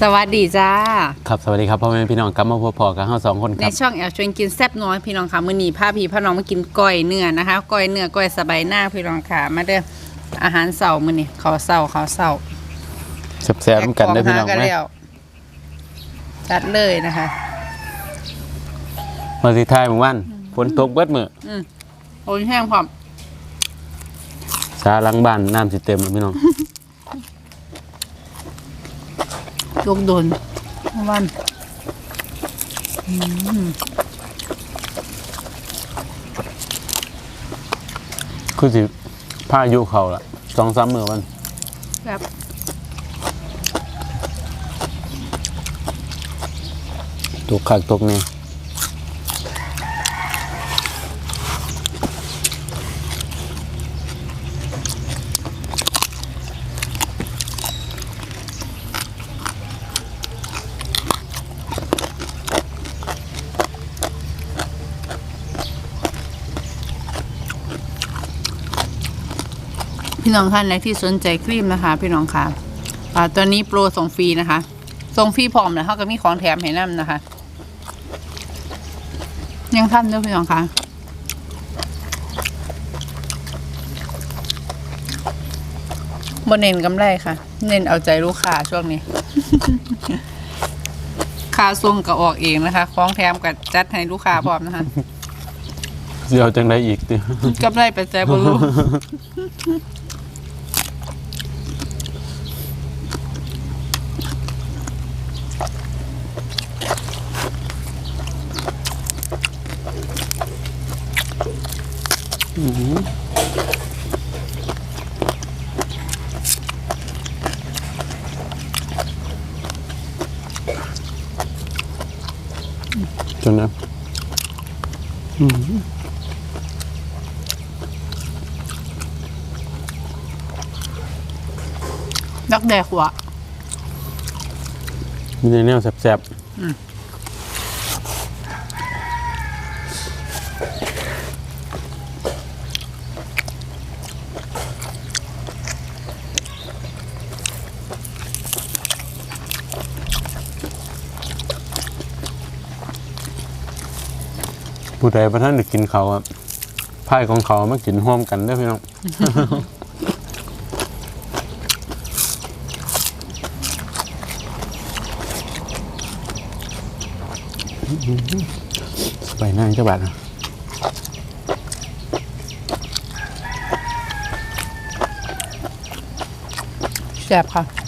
สวัสดีจ้า ครับสวัสดีครับพ่อแม่พี่น้องกลับมาพบพอกับเราสองคนคในรับ ช่องแอลชวนกินแซ่บน้อยพี่น้องค่ะมื้อนี้พาพี่พาน้องมากินก้อยเนื้อนะคะก้อยเนื้อก้อยสบายหน้าพี่น้องค่ะมาเด้ออาหารเสาร์มื้อนี้ข้าวเสาร์ข้าวเสาร์แซ่บๆกันได้อพี่น้องแกขหาไหมแล้วจัดเลยนะคะ มาสิทายหมู่บ้านฝนตกเบิดมืออืมโอนแห้งพร้อมสาหลังบ้านน้ำสิเต็มแล้วพี่น้อง ลูกโดนวันคือสิผ้ายุเขาละสองสามมือวันครับตกขักตกเนี่ย พี่น้องท่านไหนที่สนใจครีมนะคะ พี่น้องค่ะอ่าตอนนี้โปรส่งฟรีนะคะ ส่งฟรีพร้อมแล้วเขาก็มีของแถมให้นํนะคะ ยังท่านด้วยพี่น้องค่ะบนเน้นกำไรค่ะ เน้นเอาใจลูกค้าช่วงนี้ค่าส่งก็ออกเองนะคะของแถมก็จัดให้ลูกค้าพร้อมนะคะเสียวจังได้อีกติกำไรไปใจบรู จังนะดักแดกหัวมีแต่แนวแซ่บๆ ผู้ใดประท่านได้กินเขาวอะพายของเขามากินร่วมกันเด้อพี่น้องไปนั่งเจ้าบาทนะแซ่บค่ะ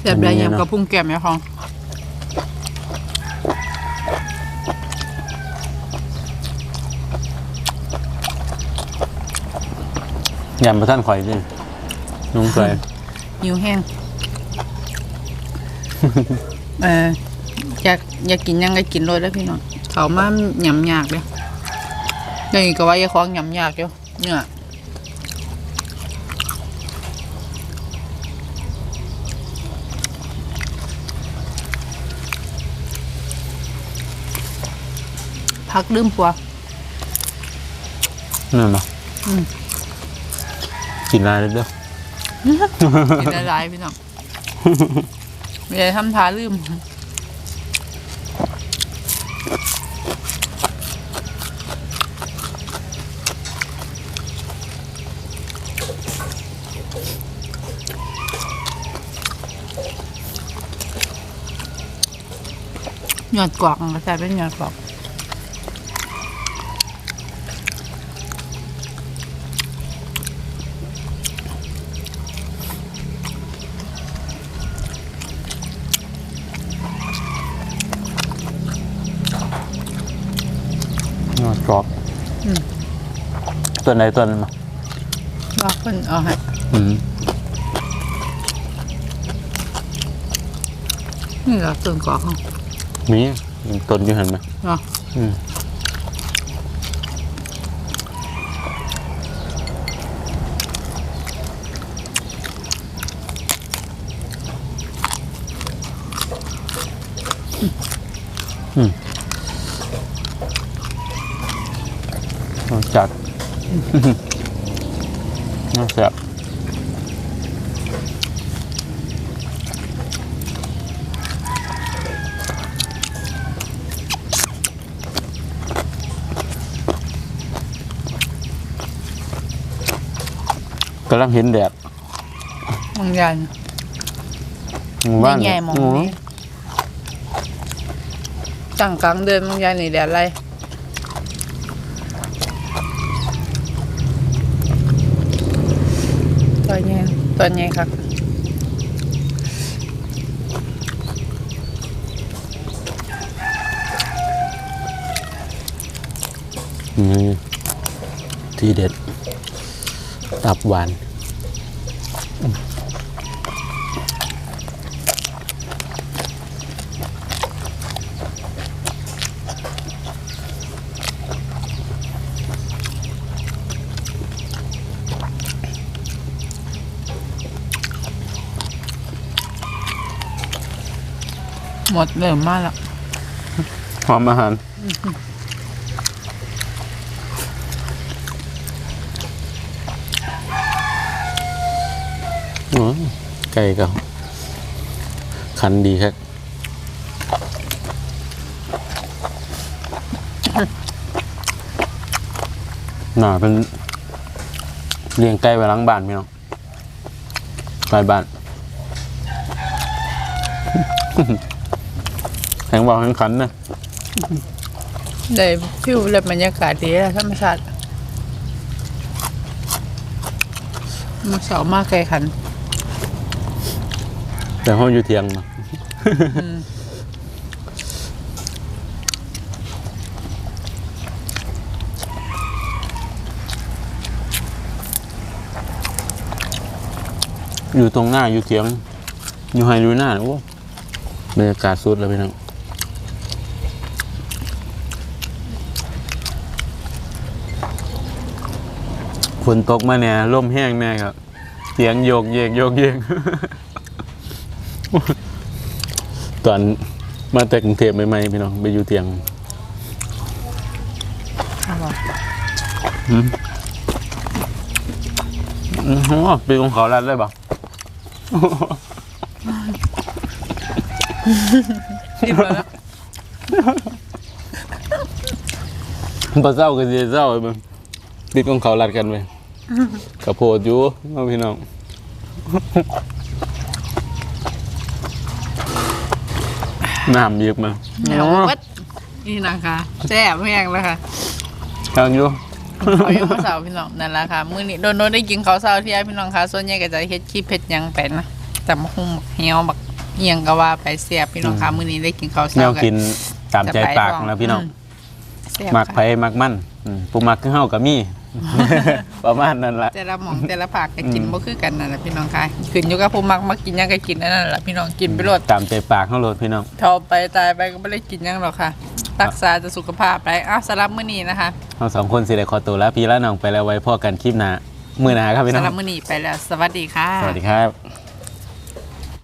แซ่บได้ยำกระพุ้งแก้มไหมคะยำประท่านข่อยสินุ่งใส่หิวแห้งเอออยากอยากกินหยังก็กินเลยแล้วพี่น้องเขามาหยำยากเลยเดี๋ยวนี้ก็ว่าอยาของหยำยากอยู่เนี่ย พักดื่มปัวนั่นเนาะอืมกินอะไรเด้อกินอะไรพี่น้องไม่ได้ทำทาลืมหยอดกวากมันก็ใช่เป็นหยอดกวาก ส่วนใดส่วนหนึ่งบอกคนเอาให้อืมนี่เหรอต้นก่อกเขามีต้นอยู่หันไหมเนาะอืมอืมจัด น่าแซ่บกำลังเห็นแดดมึงยันหมู่บ้านใหญ่ๆหมองอืนี้จังกลางเดินมึงยันนี่แดดอะไรตัวใหญ่ ตัวใหญ่ครับนี่ทีเด็ด ตับหวาน หมดเริ่มมากแล้วหอมอาหารไก่ก็คันดีครับหน่าเป็นเลี้ยงไก่ไว้ล้างบ้านพี่น้องไก่บ้าน แข็งบอกแข็งขันนะได้ฟิวและบรรยากาศดีอะธรรมชาติมาเสามากไกลขัน แต่ห้องอยู่เทียงเนาะอยู่ตรงหน้าอยู่เทียง อยู่ไฮรูหน้าโอ้บรรยากาศสุดเลยพี่น้อง ฝนตกมาเนี่ยลมแห้งแน่ครับ เสียงโยกเยกโยกเยกตอนมาแต่กรุงเทพใหม่ๆพี่น้องไปอยู่เตียงอือหือปีของเขาลัดได้ปะคิดมาแล้วปลาเศร้าก็จะเศร้าไปมึง ปีของเขาลัดกันไปกระโพดอยู่เอาพี่น้องน้ำเยอะมาแนววัดนี่นะคะแซ่บแห้งแล้วค่ะทางอยู่เขายังมาเสาพี่น้องนั่นแหละค่ะมื้อนี้โดนโดนได้กินข้าวเช้าที่ไอ้พี่น้องค่ะส่วนใหญ่ก็จะเฮ็ดขี้เผ็ดหยังไปนะแต่มะฮุ่มบักเหี่ยวบักเอียงก็ว่าไปแซ่บพี่น้องค่ะมื้อนี้ได้กินข้าวแนเช้าวกินตามใจปากนะพี่น้องแซ่บมักไผค่ะมักมันอืมผู้มักคือเฮากับมี่ ประมาณนั้นละแต่ละหม่องแต่ละภาคก็กินบ่คือกันนั่นแหละพี่น้องค่ะขึ้นอยู่กับผู้มักมากินหยังก็กินอันนั่นแหละพี่น้องกินไปโลดตามใจปากเฮาโลดพี่น้อง ทอไปตายไปก็ไม่ได้กินหยังหรอกค่ะ รักษาแต่สุขภาพไปอ้าวสำหรับมื้อนี้นะคะเราสองคนสิได้ขอตัวแล้วพี่และน้องไปแล้วไว้พ่อกันคลิปหน้ามื้อหน้าครับพี่น้องสำหรับมื้อนี้ไปแล้ว สวัสดีค่ะ สวัสดีครับ